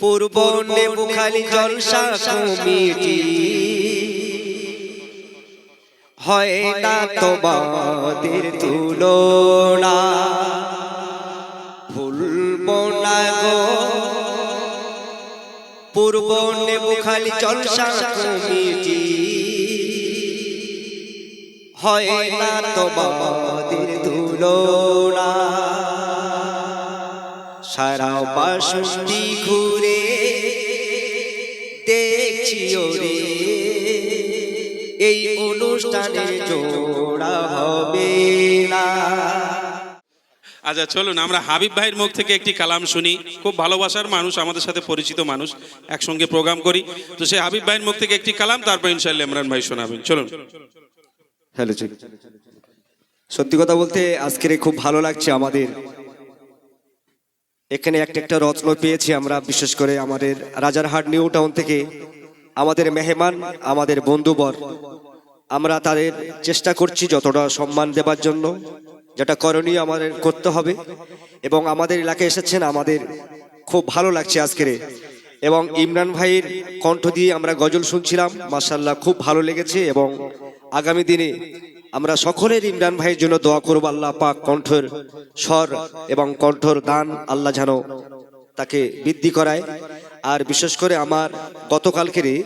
পূর্ব নেবুখালি জলসা committee হয় না তোমাদের তুলনা। ভুলব না গো। পূর্ব নেবুখালি জলসা কমিটি হয় না তোমাদের তুলনা। সারা বাসন্তী ঘুরে অনুষ্ঠানের জোড়া হবে না। আচ্ছা চলুন আমরা হাবিব ভাইয়ের মুখ থেকে একটি কালাম শুনি। খুব ভালোবাসার মানুষ আমাদের সাথে পরিচিত মানুষ একসঙ্গে প্রোগ্রাম করি। তো সেই হাবিব ভাইয়ের মুখ থেকে একটি কালাম তারপর ইনশাল্লাহ ইমরান ভাই শোনাবেন। চলুন। হ্যালো সত্যি কথা বলতে আজকের খুব ভালো লাগছে আমাদের। এখানে একটা একটা রত্ন পেয়েছি আমরা বিশেষ করে আমাদের রাজারহাট নিউ টাউন থেকে। আমাদের মেহমান আমাদের বন্ধুবর। আমরা তাদের চেষ্টা করছি যতটা সম্মান দেবার জন্য, যেটা করণীয় আমাদের করতে হবে। এবং আমাদের এলাকায় এসেছেন আমাদের খুব ভালো লাগছে আজকের এবং ইমরান ভাইয়ের কণ্ঠ দিয়ে আমরা গজল শুনছিলাম মাসাল্লাহ খুব ভালো লেগেছে। এবং আগামী দিনে আমরা সকলের ইমরান ভাইয়ের জন্য দোয়া করব, আল্লাহ পাক কণ্ঠের স্বর এবং কণ্ঠর দান আল্লাহ যেন তাকে বৃদ্ধি করায়। আর বিশেষ করে আমার গতকালকেরই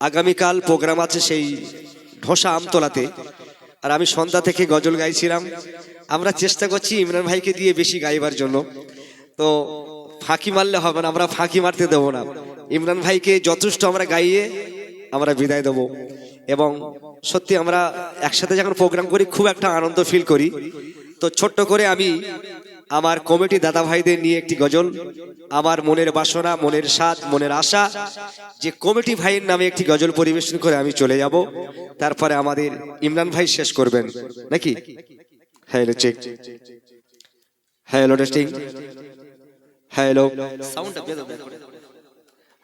আগামীকাল প্রোগ্রাম আছে সেই ঢোসা আমতলাতে আর আমি সন্ধ্যা থেকে গজল গাইছিলাম। আমরা চেষ্টা করছি ইমরান ভাইকে দিয়ে বেশি গাইবার জন্য। তো ফাঁকি মারলে হবে না, আমরা ফাঁকি মারতে দেবো না। ইমরান ভাইকে যথেষ্ট আমরা গাইয়ে আমরা বিদায় দেবো। এবং সত্যি আমরা একসাথে যখন প্রোগ্রাম করি, খুব একটা আনন্দ ফিল করি। তো ছোট্ট করে আমি আমার কমিটি দাদা ভাইদের নিয়ে একটি গজল আমার মনের বাসনা মনের স্বাদ মনের আশা যে কমিটি ভাইয়ের নামে একটি গজল পরিবেশন করে আমি চলে যাব। তারপরে আমাদের ইমরান ভাই শেষ করবেন। নাকি? Hello check hello testing hello. সাউন্ডটা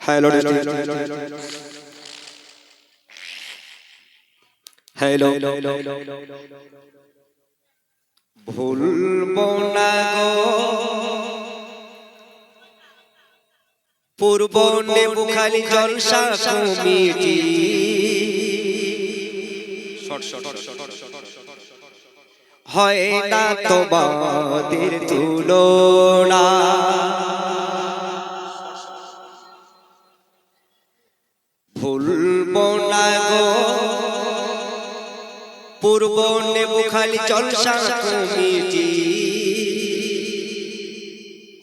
হ্যালো টেস্টিং হ্যালো। ভুলব না গো পূর্ব নেবুখালি জলসা কমিটি হয় না তোমাদের তুলনা পূর্ব নেবুখালি জলসা কমিটি।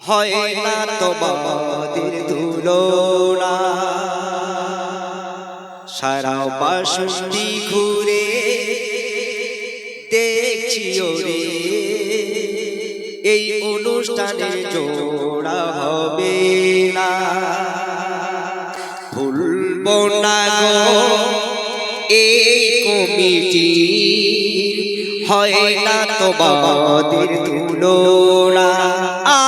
হয় না তোমাদের তুলনা। সারা বাসন্তী ঘুরে দেখছি ওরে। এই অনুষ্ঠানে জোড়া হবে না। ভুলব না গো এই কমিটি হয় না তোমাদের তুলনা। আ,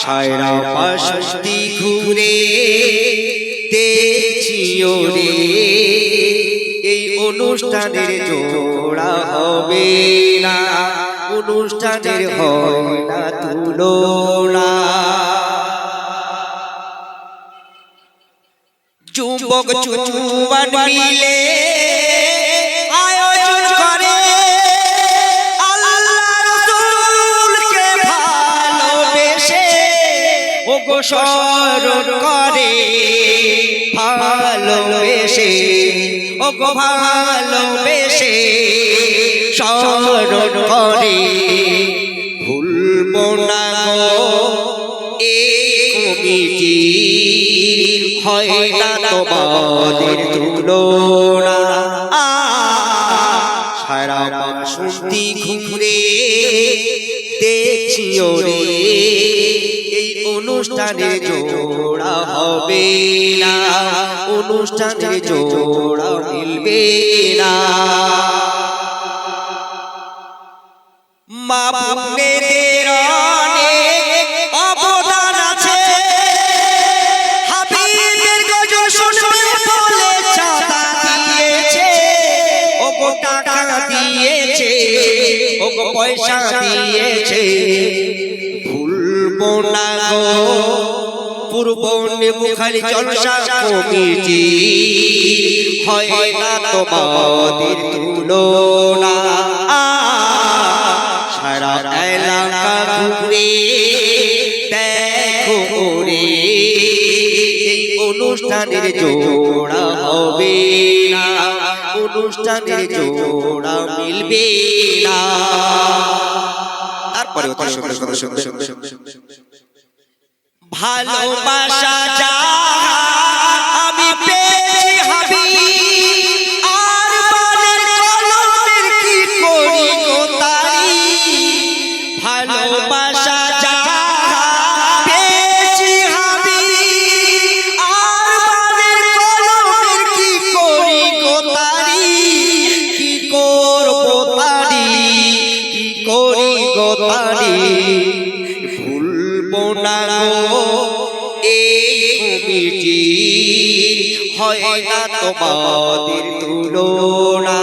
সায়রা পাশটি ঘুরে দেখছি ওরে এই অনুষ্ঠানের জোড়া হবে না। অনুষ্ঠানের হয় না তুলনা। যুবক যুবান মিলে স্মরণ করে ভালোবেসে ওগো ভালোবেসে স্মরণ করে। ভুলব না হয় না তোমাদের তুলনা। অনুষ্ঠানে জোড়া হবে না। অনুষ্ঠানে জোড়া মিলবে না। মা বোনেদের অনেক অবদান আছে। হাবিবের গজল শুনবে বলে চাঁদা দিয়েছে। ও গো টাকা দিয়েছে ও গো পয়সা দিয়েছে। না গো পূর্ব নেবুখালি জলসা হয় না তোমাদের তুলনা। সারা এলাকা ঘুরে দেখো রে এই অনুষ্ঠানের জোড়া হবে অনুষ্ঠানের জোড়া মিলবে না। ভালোবাসা যা তোমাদের তুলনা।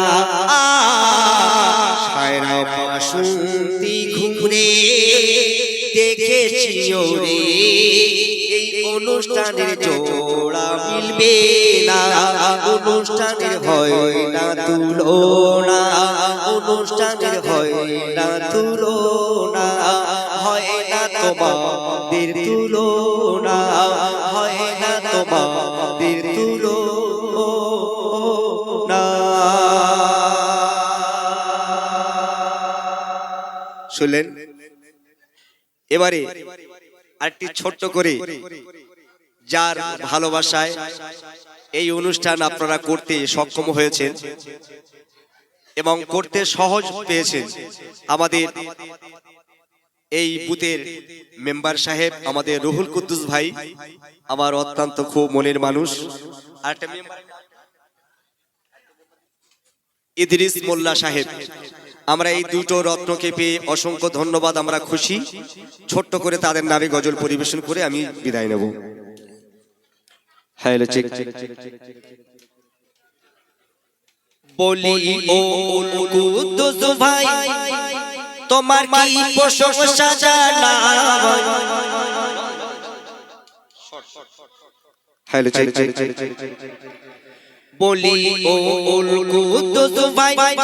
সায়রা বাসন্তী ঘুরে দেখেছি ওরে এই অনুষ্ঠানের জোড়া মিলবে না। অনুষ্ঠানের হয় না তুলনা, অনুষ্ঠানের হয় না তুলনা। হয় না তোমাদের শুনলেন। এবারে আরেকটি ছোট্ট করে যার ভালোবাসায় এই অনুষ্ঠান আপনারা করতে সক্ষম হয়েছেন এবং করতে সহজ পেয়েছেন আমাদের এই বুথের মেম্বার সাহেব, আমাদের রুহুল কুদ্দুস ভাই, আমার অত্যন্ত খুব মনের মানুষ। আর ইদ্রিস মোল্লা সাহেব। আমরা এই দুটো রত্নকে পেয়ে অসংখ্য ধন্যবাদ, আমরা খুশি। ছোট্ট করে তাদের নামে গজল পরিবেশন করে আমি বিদায় নেব। হ্যালো চেক বলি, ও কুদ্দুস ভাই, তোমার কি প্রশংসা জানাই হ্যালো চেক বলি, ও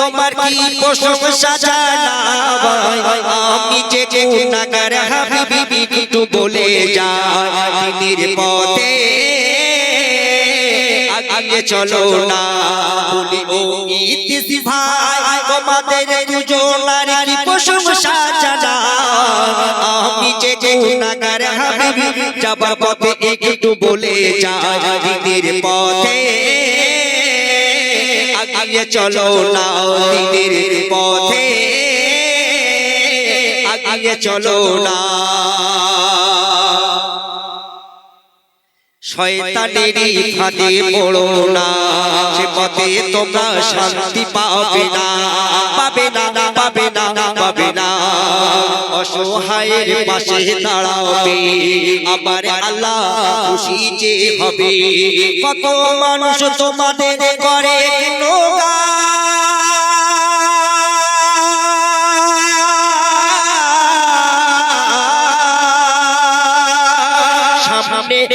তোমার কি প্রশংসা আমি যে গুনাহগার হাবিবি একটু বলে যাই দিনের পথে আগে চলো না। বলি, ও ইতিস ভাই, তোমাদের দুজনার কি প্রশংসা জানাই আমি যে গুনাহগার হাবিবি যাবার পথে একটু বলে যাই দিনের পথে চলো না দিনের পথে। আগে চলো না। শয়তানেরই ফাঁদে পড়ো না। সে পথে তোমরা শান্তি পাবে না। পাবে না। পাবে না পাবে না অসহায়ের পাশে দাঁড়াবে। আবার আল্লাহ খুশি যে হবে। কত মানুষ তোমাদের করে পেলে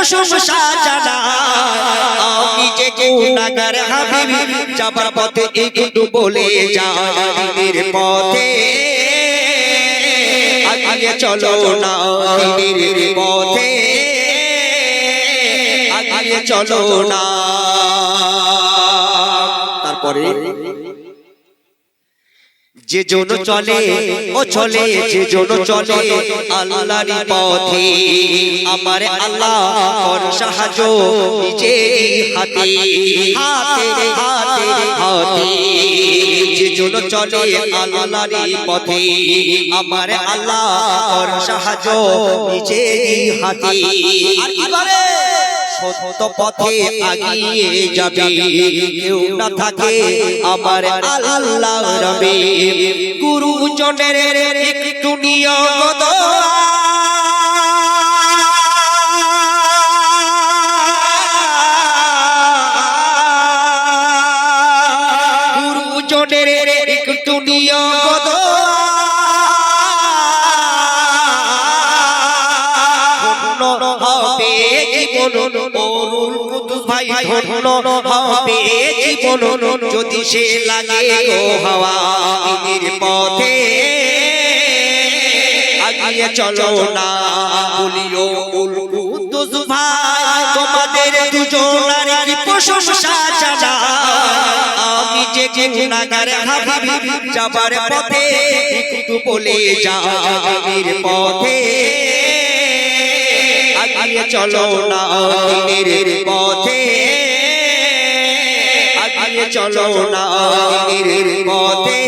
দুজনার কি আমি যে গুনাহগার হাবিবি, যাবার পথে একটু বলে দিনের পথে আগে চলো না, দিনের পথে আগে চলো না। তারপরে যে জন চলে ও চলে যে জন চলে আল্লাহর পথে আমার আল্লাহ কর সাহায্য নিজে হাতে হাতে হাতে হাতে যে জন চলে আল্লাহর পথে আমার আল্লাহ কর সাহায্য নিজে হাতে। আর সত্য পথে আগিয়ে যাবে। কেউ না থাকে আমার আল্লাহ রবে। গুরুজনের একটু নিয়ত জীবন অরুণ কুতুব ভাই যদি সে লাগে গো হাওয়া পথে। আগিয়ে চলো না, বলিও কুতুব ভাই, তোমাদের দুজনার কি যে যাবার পথে বলে যাইর পথে। চলো না দিনের পথে। আগিয়ে চলো না দিনের পথে।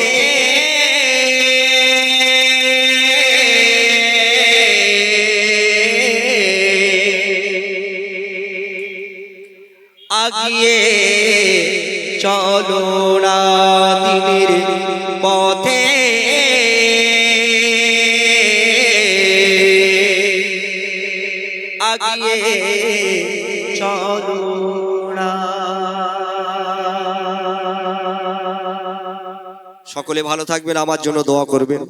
আগিয়ে চলো না দিনের পথে। সকলে ভালো থাকবেন আমার জন্য দোয়া করবেন।